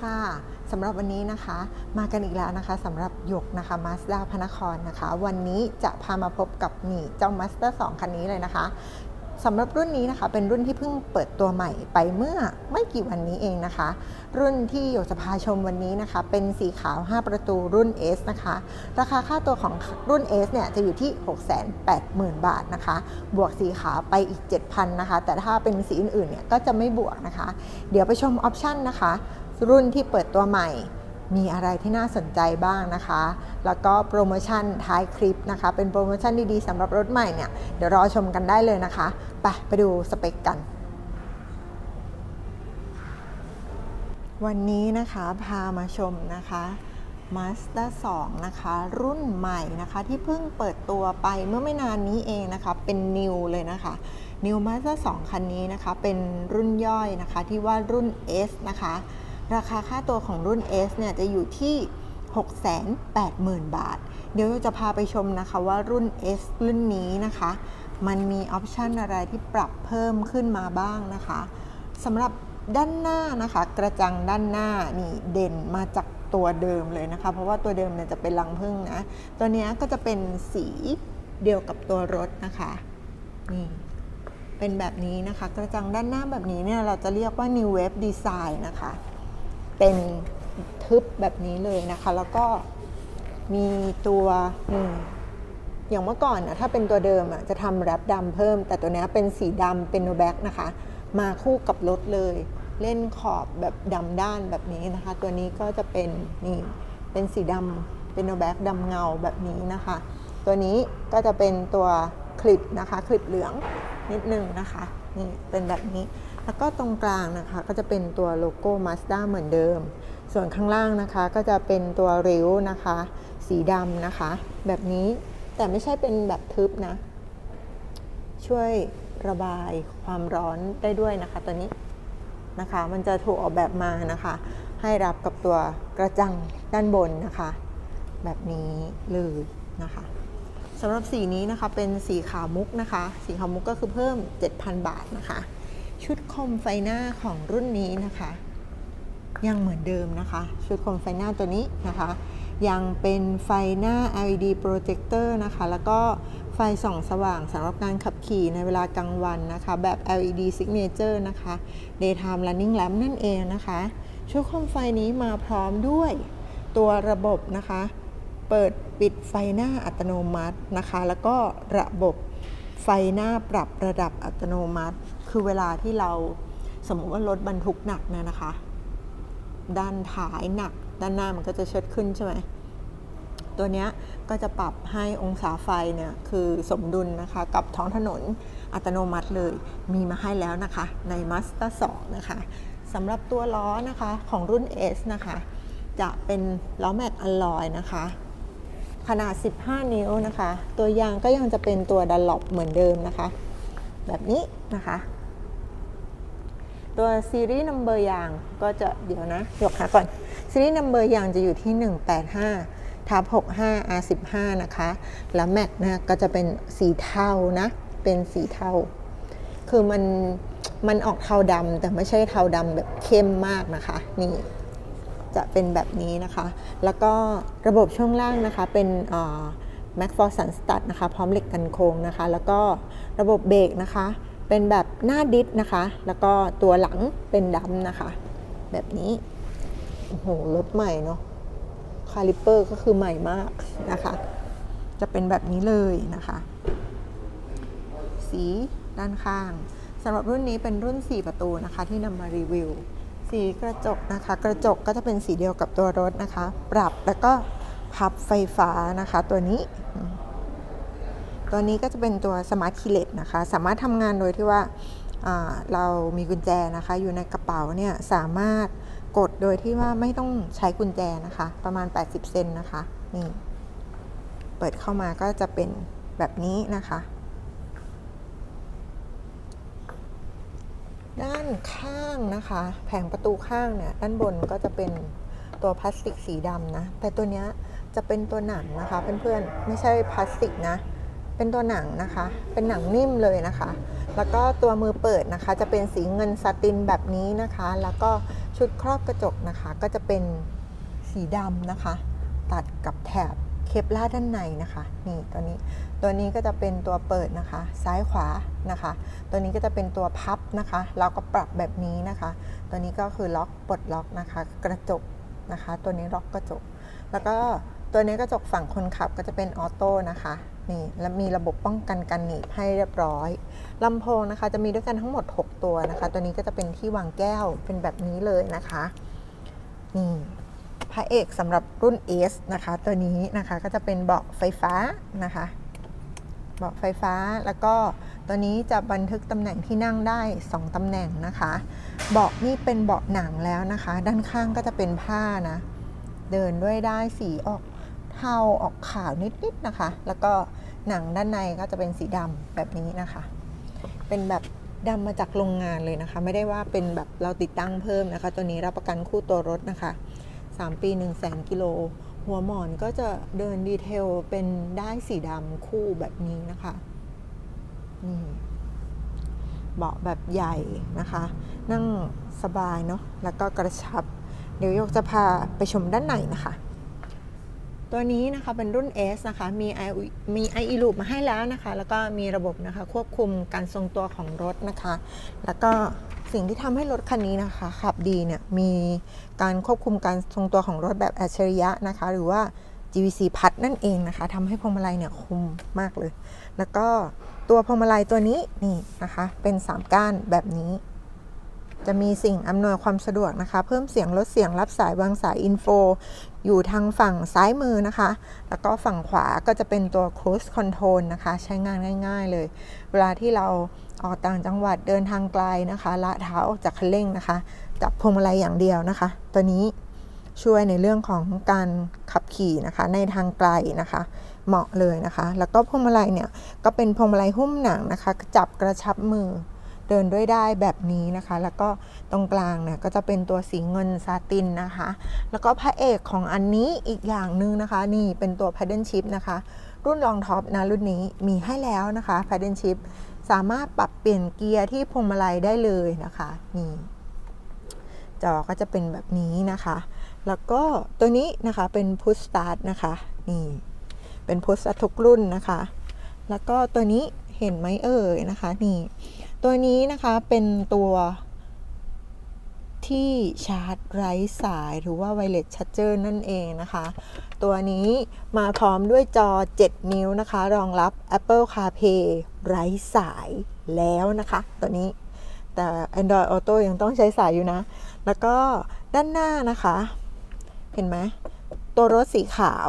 สวัสดีค่ะสำหรับวันนี้นะคะ มากันอีกแล้วนะคะสำหรับหยกนะคะมาสด้าพนครนะคะ วันนี้จะพามาพบกับนี่เจ้ามาสเตอร์2คันนี้เลยนะคะสำหรับรุ่นนี้นะคะ เป็นรุ่นที่เพิ่งเปิดตัวใหม่ไปเมื่อไม่กี่วันนี้เองนะคะ รุ่นที่หยกจะพาชมวันนี้นะคะ เป็นสีขาว 5 ประตูรุ่น S นะคะ ราคาค่าตัวของรุ่น S เนี่ยจะอยู่ที่ 680,000 บาทนะคะ บวกสีขาวไปอีก 7,000นะคะ แต่ถ้าเป็นสีอื่นๆเนี่ยก็จะไม่บวกนะคะ เดี๋ยวไปชมออปชั่นนะคะ รุ่นที่เปิดตัวใหม่ มีอะไรที่น่าสนใจบ้างนะคะ แล้วก็โปรโมชั่นท้ายคลิปนะคะ เป็นโปรโมชั่นดีๆสำหรับรถใหม่เนี่ย เดี๋ยวรอชมกันได้เลยนะคะ ไปไปดูสเปคกันวันนี้นะคะพามาชมนะคะ Mazda 2 นะคะ รุ่นใหม่นะคะที่เพิ่งเปิดตัวไปเมื่อไม่นานนี้เองนะคะ เป็น New เลยนะคะ New Mazda 2 คันนี้นะคะ เป็นรุ่นย่อยนะคะที่ว่ารุ่น S นะคะ ราคาค่าตัวของรุ่น S เนี่ยจะอยู่ที่ 680,000 บาท เดี๋ยวจะพาไปชมนะคะว่ารุ่น S รุ่นนี้นะคะ มันมีออปชันอะไรที่ปรับเพิ่มขึ้นมาบ้างนะคะสำหรับด้านหน้านะคะ กระจังด้านหน้านี่เด่นมาจากตัวเดิมเลยนะคะ เพราะว่าตัวเดิมเนี่ยจะเป็นรังผึ้งนะ ตัวเนี้ยก็จะเป็นสีเดียวกับตัวรถนะคะนี่เป็นแบบนี้นะคะ กระจังด้านหน้าแบบนี้เนี่ยเราจะเรียกว่า New Wave Design นะคะ เป็นทึบแบบนี้เลยนะคะ แล้วก็มีตัวนี่อย่างเมื่อก่อนนะถ้าเป็นตัวเดิมอะจะทำแรปดำเพิ่ม แต่ตัวนี้เป็นสีดำเป็นโนแบ็กนะคะ มาคู่กับรถเลย เล่นขอบแบบดำด้านแบบนี้นะคะ ตัวนี้ก็จะเป็นนี่เป็นสีดำเป็นโนแบ็กดำเงาแบบนี้นะคะ ตัวนี้ก็จะเป็นตัวคลิปนะคะ คลิปเหลืองนิดนึงนะคะนี่เป็นแบบนี้ แล้วก็ตรงกลางนะคะก็จะเป็นตัวโลโก้ Mazda เหมือนเดิม ส่วนข้างล่างนะคะก็จะเป็นตัวริ้วนะคะ สีดำนะคะ แบบนี้แต่ไม่ใช่เป็นแบบทึบนะ ช่วยระบายความร้อนได้ด้วยนะคะตัวนี้นะคะ มันจะถูกออกแบบมานะคะ ให้รับกับตัวกระจังด้านบนนะคะ แบบนี้เลยนะคะสำหรับสีนี้นะคะเป็นสีขาวมุกนะคะ สีขาวมุกก็คือเพิ่ม 7,000 บาทนะคะ ชุดคมไฟหน้าของรุ่นนี้นะคะ ยังเหมือนเดิมนะคะ ชุดคมไฟหน้าตัวนี้นะคะ ยังเป็นไฟหน้า LED projector นะคะ แล้วก็ไฟส่องสว่างสำหรับการขับขี่ในเวลากลางวันนะคะ แบบ LED signature นะคะ daytime running lamp นั่นเองนะคะ ชุดคมไฟนี้มาพร้อมด้วยตัวระบบนะคะ เปิดปิดไฟหน้าอัตโนมัตินะคะ แล้วก็ระบบไฟหน้าปรับระดับอัตโนมัติ คือเวลาที่เราสมมติว่ารถบรรทุกหนักนี่ยนะคะ ด้านท้ายหนัก ด้านหน้ามันก็จะเชิดขึ้นใช่ไหมตัวเนี้ยก็จะปรับให้องศาไฟเนี่ยคือสมดุลนะคะ กับท้องถนนอัตโนมัติเลยมีมาให้แล้วนะคะ ใน Mazda 2 นะคะสำหรับตัวล้อนะคะของรุ่น S นะคะ จะเป็นล้อแม็กอลลอยนะคะ ขนาด 15 นิ้วนะคะ ตัวยางก็ยังจะเป็นตัวดันล็อปเหมือนเดิมนะคะ แบบนี้นะคะ ตัวซีรีส์นัมเบอร์ยางก็จะเดี๋ยวนะหยกหาก่อนซีรีส์นัมเบอร์ยางจะอยู่ที่ 185ทับ65 R15 นะคะ แล้วแม็กนะก็จะเป็นสีเทานะ เป็นสีเทา คือมันมันออกเทาดำแต่ไม่ใช่เทาดำแบบเข้มมากนะคะ นี่จะเป็นแบบนี้นะคะ แล้วก็ระบบช่วงล่างนะคะเป็นแม็กฟอร์สันสตัดนะคะ พร้อมเหล็กกันโค้งนะคะ แล้วก็ระบบเบรกนะคะ เป็นแบบหน้าดิสนะคะ แล้วก็ตัวหลังเป็นดำนะคะ แบบนี้โอ้โหรถใหม่เนาะคาลิเปอร์ก็คือใหม่มากนะคะ จะเป็นแบบนี้เลยนะคะ สีด้านข้างสำหรับรุ่นนี้เป็นรุ่น 4 ประตูนะคะ ที่นำมารีวิว สีกระจกนะคะ กระจกก็จะเป็นสีเดียวกับตัวรถนะคะ ปรับแล้วก็พับไฟฟ้านะคะตัวนี้ ตัวนี้ก็จะเป็นตัวสมาร์ทคีเลตนะคะ สามารถทำงานโดยที่ว่าเรามีกุญแจนะคะ อยู่ในกระเป๋าเนี่ยสามารถกดโดยที่ว่าไม่ต้องใช้กุญแจนะคะ ประมาณ 80 เซนนะคะนี่เปิดเข้ามาก็จะเป็นแบบนี้นะคะ ด้านข้างนะคะ แผงประตูข้างเนี่ยด้านบนก็จะเป็นตัวพลาสติกสีดำนะ แต่ตัวนี้จะเป็นตัวหนังนะคะเพื่อนๆ ไม่ใช่พลาสติกนะ เป็นตัวหนังนะคะ เป็นหนังนิ่มเลยนะคะ แล้วก็ตัวมือเปิดนะคะ จะเป็นสีเงินซาตินแบบนี้นะคะ แล้วก็ชุดครอบกระจกนะคะ ก็จะเป็นสีดำนะคะ ตัดกับแถบเคปลาด้านในนะคะ นี่ตัวนี้ ตัวนี้ก็จะเป็นตัวเปิดนะคะ ซ้ายขวานะคะ ตัวนี้ก็จะเป็นตัวพับนะคะ เราก็ปรับแบบนี้นะคะ ตัวนี้ก็คือล็อกปลดล็อกนะคะ กระจกนะคะ ตัวนี้ล็อกกระจก แล้วก็ตัวนี้กระจกฝั่งคนขับก็จะเป็นออโต้นะคะ นี่แล้วมีระบบป้องกันการหนีบให้เรียบร้อยลำโพงนะคะ จะมีด้วยกันทั้งหมด 6 ตัวนะคะ ตัวนี้ก็จะเป็นที่วางแก้วเป็นแบบนี้เลยนะคะนี่พระเอกสำหรับรุ่น S นะคะ ตัวนี้นะคะก็จะเป็นเบาะไฟฟ้านะคะเบาะไฟฟ้าแล้วก็ตัวนี้จะบันทึกตำแหน่งที่นั่งได้ 2ตำแหน่งนะคะ เบาะนี่เป็นเบาะหนังแล้วนะคะ ด้านข้างก็จะเป็นผ้านะ เดินด้วยได้สีออกเทาออกขาวนิดๆนะคะ แล้วก็ หนังด้านในก็จะเป็นสีดำแบบนี้นะคะ เป็นแบบดำมาจากโรงงานเลยนะคะ ไม่ได้ว่าเป็นแบบเราติดตั้งเพิ่มนะคะ ตัวนี้รับประกันคู่ตัวรถนะคะ 3 ปี 1 0 0 0 0แสนกิโล หัวหมอนก็จะเดินดีเทลเป็นได้สีดำคู่แบบนี้นะคะนี่เบาะแบบใหญ่นะคะ นั่งสบายเนาะแล้วก็กระชับ เดี๋ยวยกจะพาไปชมด้านในนะคะ ตัวนี้นะคะเป็นรุ่น S นะคะ มี i มี i e loop มาให้แล้วนะคะ แล้วก็มีระบบนะคะควบคุมการทรงตัวของรถนะคะ แล้วก็สิ่งที่ทำให้รถคันนี้นะคะขับดีเนี่ยมีการควบคุมการทรงตัวของรถแบบอัจฉริยะนะคะ หรือว่า GVC พัดนั่นเองนะคะทำให้พวงมาลัยเนี่ยคุมมากเลย แล้วก็ตัวพวงมาลัยตัวนี้นี่นะคะ เป็น 3 ก้านแบบนี้ จะมีสิ่งอำนวยความสะดวกนะคะ เพิ่มเสียงลดเสียงรับสายวางสายอินโฟอยู่ทางฝั่งซ้ายมือนะคะ แล้วก็ฝั่งขวาก็จะเป็นตัว cruise control นะคะ ใช้งานง่าย ๆ เลย เวลาที่เราออกต่างจังหวัดเดินทางไกลนะคะ ละเท้าออกจากคันเร่งนะคะ จับพวงมาลัยอย่างเดียวนะคะ ตัวนี้ช่วยในเรื่องของการขับขี่นะคะ ในทางไกลนะคะ เหมาะเลยนะคะ แล้วก็พวงมาลัยเนี่ยก็เป็นพวงมาลัยหุ้มหนังนะคะ จับกระชับมือ เดินด้วยได้แบบนี้นะคะ แล้วก็ตรงกลางเนี่ยก็จะเป็นตัวสีเงินซาตินนะคะ แล้วก็พระเอกของอันนี้อีกอย่างหนึ่งนะคะ นี่เป็นตัว paddle shift นะคะ รุ่นรองท็อปนะรุ่นนี้มีให้แล้วนะคะ paddle shift สามารถปรับเปลี่ยนเกียร์ที่พวงมาลัยได้เลยนะคะนี่จอก็จะเป็นแบบนี้นะคะ แล้วก็ตัวนี้นะคะเป็น push start นะคะนี่เป็น push start ทุกรุ่นนะคะ แล้วก็ตัวนี้เห็นไหมเอ่ยนะคะนี่ ตัวนี้นะคะเป็นตัวที่ชาร์จไร้สายหรือว่า wireless charger นั่นเองนะคะ ตัวนี้มาพร้อมด้วยจอ 7 นิ้วนะคะ รองรับ Apple CarPlay ไร้สายแล้วนะคะ ตัวนี้แต่ Android Auto ยังต้องใช้สายอยู่นะ แล้วก็ด้านหน้านะคะ เห็นไหม ตัวรถสีขาว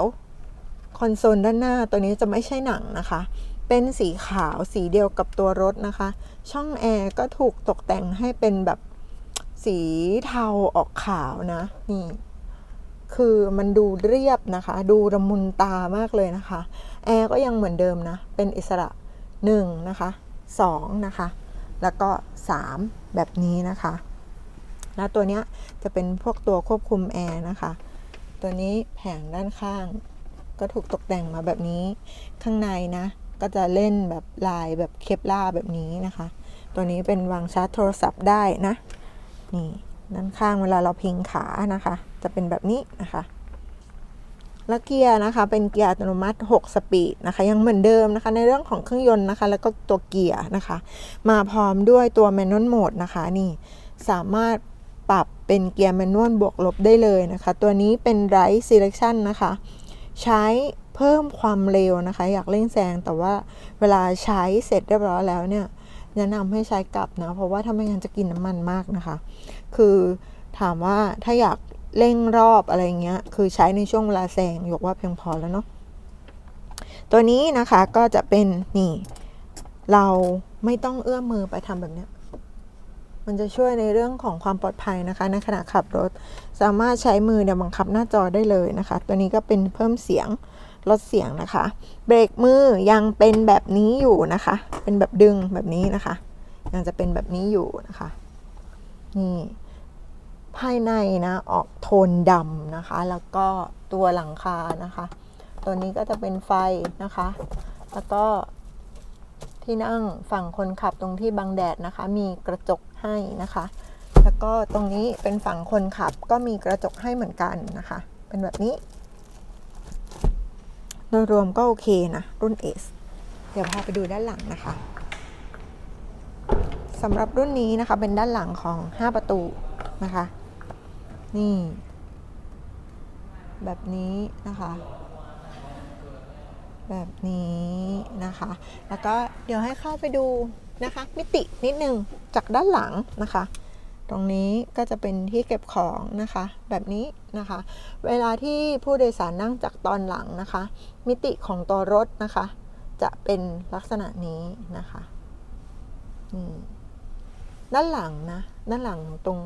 คอนโซลด้านหน้าตัวนี้จะไม่ใช่หนังนะคะ เป็นสีขาวสีเดียวกับตัวรถนะคะ ช่องแอร์ก็ถูกตกแต่งให้เป็นแบบสีเทาออกขาวนะนี่คือมันดูเรียบนะคะ ดูระมุนตามากเลยนะคะ แอร์ก็ยังเหมือนเดิมนะ เป็นอิสระ1นะคะ2นะคะ แล้วก็ 3 แบบนี้นะคะ แล้วตัวเนี้ยจะเป็นพวกตัวควบคุมแอร์นะคะ ตัวนี้แผงด้านข้าง ก็ถูกตกแต่งมาแบบนี้ข้างในนะ ก็จะเล่นแบบลายแบบเคปล่าแบบนี้นะคะ ตัวนี้เป็นวางชาร์จโทรศัพท์ได้นะ นี่ด้านข้างเวลาเราพิงขานะคะ จะเป็นแบบนี้นะคะแล้วเกียร์นะคะเป็นเกียร์อัตโนมัติ 6 สปีดนะคะ ยังเหมือนเดิมนะคะ ในเรื่องของเครื่องยนต์นะคะ แล้วก็ตัวเกียร์นะคะ มาพร้อมด้วยตัว manual mode นะคะนี่สามารถปรับเป็นเกียร์ manual บวกลบได้เลยนะคะ ตัวนี้เป็น right selection นะคะ ใช้ เพิ่มความเร็วนะคะ อยากเร่งแซงแต่ว่าเวลาใช้เสร็จเรียบร้อยแล้วเนี่ยแนะนำให้ใช้กลับนะ เพราะว่าถ้าไม่งั้นจะกินน้ำมันมากนะคะ คือถามว่าถ้าอยากเร่งรอบอะไรเงี้ย คือใช้ในช่วงเวลาแซงยกว่าเพียงพอแล้วเนาะตัวนี้นะคะก็จะเป็นนี่ เราไม่ต้องเอื้อมมือไปทำแบบเนี้ยมันจะช่วยในเรื่องของความปลอดภัยนะคะ ในขณะขับรถ สามารถใช้มือเนี่ยบังคับหน้าจอได้เลยนะคะ ตัวนี้ก็เป็นเพิ่มเสียง ลดเสียงนะคะ เบรกมือยังเป็นแบบนี้อยู่นะคะ เป็นแบบดึงแบบนี้นะคะ ยังจะเป็นแบบนี้อยู่นะคะ นี่ภายในนะออกโทนดำนะคะ แล้วก็ตัวหลังคานะคะ ตัวนี้ก็จะเป็นไฟนะคะ แล้วก็ที่นั่งฝั่งคนขับตรงที่บังแดดนะคะ มีกระจกให้นะคะ แล้วก็ตรงนี้เป็นฝั่งคนขับก็มีกระจกให้เหมือนกันนะคะ เป็นแบบนี้ โดยรวมก็โอเคนะ รุ่น S เดี๋ยวพาไปดูด้านหลังนะคะสำหรับรุ่นนี้นะคะเป็นด้านหลังของ 5 ประตูนะคะ นี่ แบบนี้นะคะ แบบนี้นะคะ แล้วก็เดี๋ยวให้เข้าไปดูนะคะ มิตินิดนึงจากด้านหลังนะคะ ตรงนี้ก็จะเป็นที่เก็บของนะคะ แบบนี้นะคะ เวลาที่ผู้โดยสารนั่งจากตอนหลังนะคะ มิติของตัวรถนะคะ จะเป็นลักษณะนี้นะคะนี่ด้านหลังนะ ด้านหลังตรง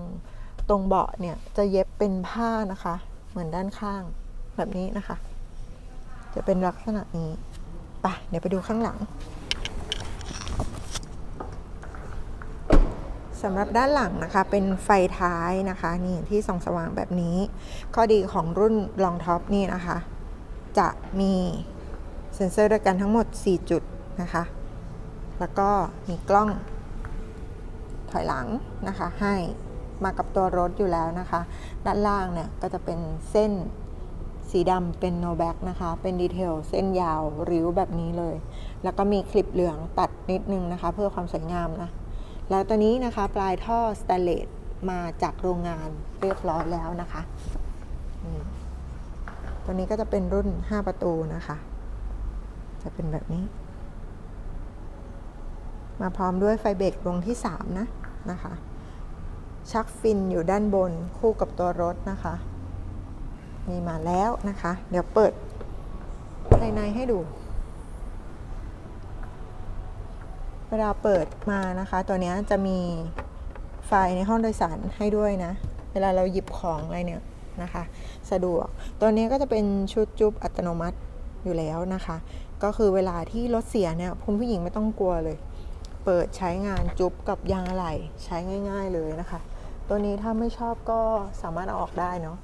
ตรงเบาะเนี่ยจะเย็บเป็นผ้านะคะ เหมือนด้านข้างแบบนี้นะคะ จะเป็นลักษณะนี้ไปเดี๋ยวไปดูข้างหลัง สำหรับด้านหลังนะคะเป็นไฟท้ายนะคะนี่ที่ส่องสว่างแบบนี้ ข้อดีของรุ่นลองท็อปนี่นะคะ จะมีเซ็นเซอร์ด้วยกันทั้งหมด 4 จุดนะคะ แล้วก็มีกล้องถอยหลังนะคะให้มากับตัวรถอยู่แล้วนะคะ ด้านล่างเนี่ยก็จะเป็นเส้นสีดำเป็นโนแบ็กนะคะ เป็นดีเทลเส้นยาวริ้วแบบนี้เลย แล้วก็มีคลิปเหลืองตัดนิดนึงนะคะ เพื่อความสวยงามนะ แล้วตัวนี้นะคะปลายท่อสแตนเลสมาจากโรงงานเรียบร้อยแล้วนะคะตัวนี้ก็จะเป็นรุ่น 5 ประตูนะคะ จะเป็นแบบนี้ มาพร้อมด้วยไฟเบรกดวงที่ 3 นะนะคะ ชักฟินอยู่ด้านบนคู่กับตัวรถนะคะ มีมาแล้วนะคะ เดี๋ยวเปิดภายในให้ดู เวลาเปิดมานะคะ ตัวนี้จะมีไฟในห้องโดยสารให้ด้วยนะ เวลาเราหยิบของอะไรเนี่ยนะคะ สะดวก ตัวนี้ก็จะเป็นชุดจุ๊บอัตโนมัติอยู่แล้วนะคะ ก็คือเวลาที่รถเสียเนี่ยคุณผู้หญิงไม่ต้องกลัวเลย เปิดใช้งานจุ๊บกับยางอะไหล่ใช้ง่าย ๆเลยนะคะ ตัวนี้ถ้าไม่ชอบก็สามารถเอาออกได้เนาะ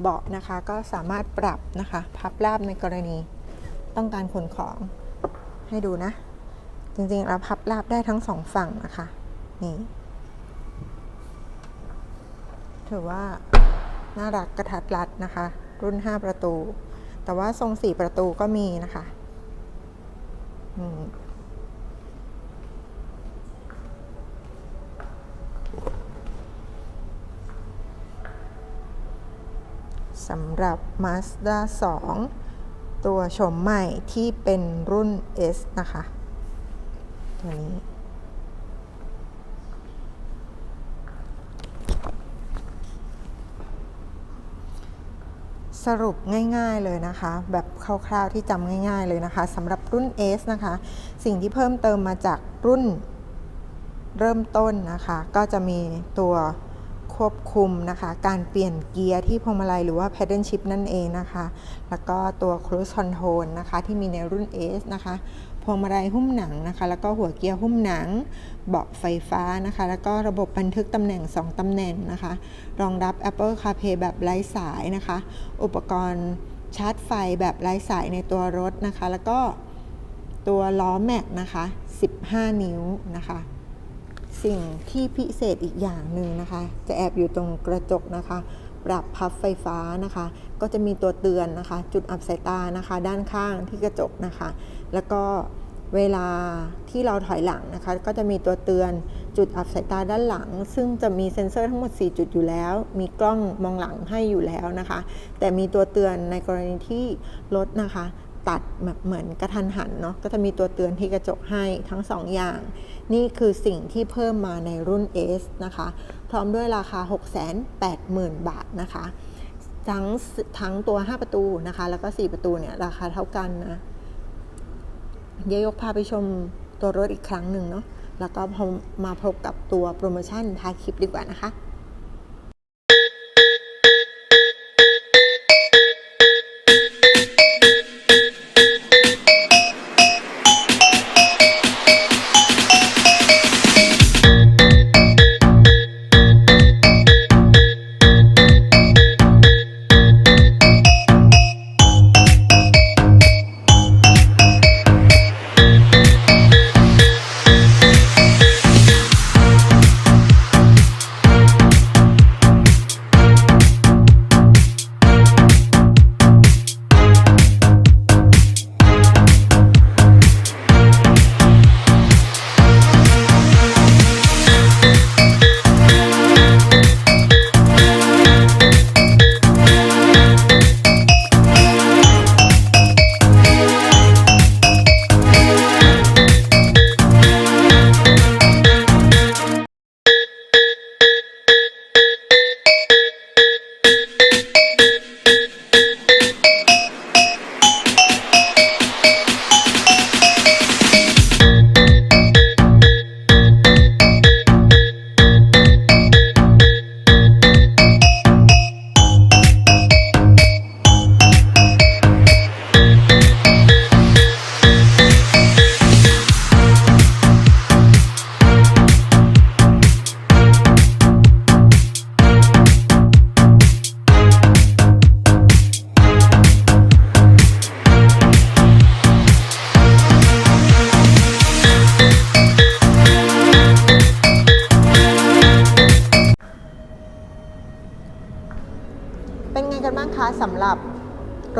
เบาะนะคะก็สามารถปรับนะคะ พับราบในกรณีต้องการขนของให้ดูนะ จริงๆเราพับราบได้ทั้งสองฝั่งนะคะ นี่ ถือว่า น่ารักกระทัดรัดนะคะ รุ่น 5 ประตู แต่ว่าทรง 4 ประตูก็มีนะคะสำหรับ Mazda 2 ตัวโฉมใหม่ที่เป็นรุ่น S นะคะ ตัวนี้ สรุปง่ายๆเลยนะคะ แบบคร่าวๆที่จำง่ายๆเลยนะคะสำหรับรุ่น S นะคะ สิ่งที่เพิ่มเติมมาจากรุ่นเริ่มต้นนะคะ ก็จะมีตัว ควบคุมนะคะ การเปลี่ยนเกียร์ที่พวงมาลัยหรือว่า pedal shift นั่นเองนะคะ แล้วก็ตัว cruise control นะคะที่มีในรุ่น S นะคะพวงมาลัยหุ้มหนังนะคะ แล้วก็หัวเกียร์หุ้มหนัง เบาะไฟฟ้านะคะ แล้วก็ระบบบันทึกตำแหน่ง 2 ตำแหน่งนะคะ รองรับ Apple CarPlay แบบไร้สายนะคะ อุปกรณ์ชาร์จไฟแบบไร้สายในตัวรถนะคะ แล้วก็ตัวล้อแม็กนะคะ 15 นิ้วนะคะ สิ่งที่พิเศษอีกอย่างหนึ่งนะคะ จะแอบอยู่ตรงกระจกนะคะ ปรับพับไฟฟ้านะคะ ก็จะมีตัวเตือนนะคะ จุดอับสายตานะคะ ด้านข้างที่กระจกนะคะ แล้วก็เวลาที่เราถอยหลังนะคะ ก็จะมีตัวเตือนจุดอับสายตาด้านหลัง ซึ่งจะมีเซ็นเซอร์ทั้งหมด 4 จุดอยู่แล้ว มีกล้องมองหลังให้อยู่แล้วนะคะ แต่มีตัวเตือนในกรณีที่รถนะคะ ตัดแบบเหมือนกระทันหันเนาะก็จะมีตัวเตือนที่กระจกให้ทั้ง 2 อย่าง นี่คือสิ่งที่เพิ่มมาในรุ่น S นะคะ พร้อมด้วยราคา 680,000 บาทนะคะ ทั้งทั้งตัว 5 ประตูนะคะ แล้วก็ 4 ประตูเนี่ยราคาเท่ากันนะเยวยกพาไปชมตัวรถอีกครั้งหนึ่งเนาะแล้วก็พอมาพบกับตัวโปรโมชั่นท้ายคลิปดีกว่านะคะ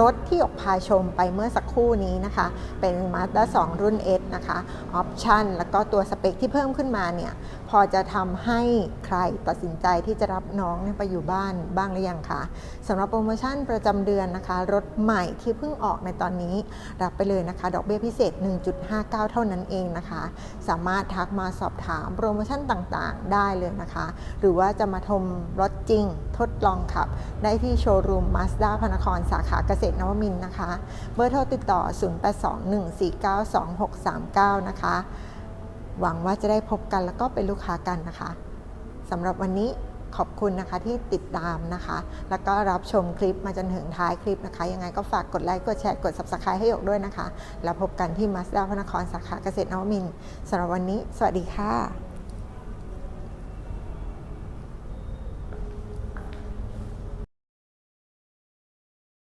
รถที่ออกพาชมไปเมื่อสักครู่นี้นะคะ เป็น Mazda 2 รุ่น S นะคะ ออปชันแล้วก็ตัวสเปคที่เพิ่มขึ้นมาเนี่ย พอจะทำให้ใครตัดสินใจที่จะรับน้องไปอยู่บ้านบ้างหรือยังคะสำหรับโปรโมชั่นประจำเดือนนะคะรถใหม่ที่เพิ่งออกในตอนนี้รับไปเลยนะคะ ดอกเบี้ยพิเศษ 1.59 เท่านั้นเองนะคะ สามารถทักมาสอบถามโปรโมชั่นต่างๆ ได้เลยนะคะ หรือว่าจะมาชมรถจริงทดลองขับ ได้ที่โชว์รูม Mazda พนครสาขาเกษตรนวมินนะคะ เบอร์โทรติดต่อ 0821492639 นะคะ หวังว่าจะได้พบกันแล้วก็เป็นลูกค้ากันนะคะสำหรับวันนี้ขอบคุณนะคะที่ติดตามนะคะ แล้วก็รับชมคลิปมาจนถึงท้ายคลิปนะคะ ยังไงก็ฝากกดไลค์ กดแชร์ กด Subscribe ให้หยกด้วยนะคะ แล้วพบกันที่ Mazda พระนครสาขาเกษตรนวมินทร์สำหรับวันนี้ สวัสดีค่ะ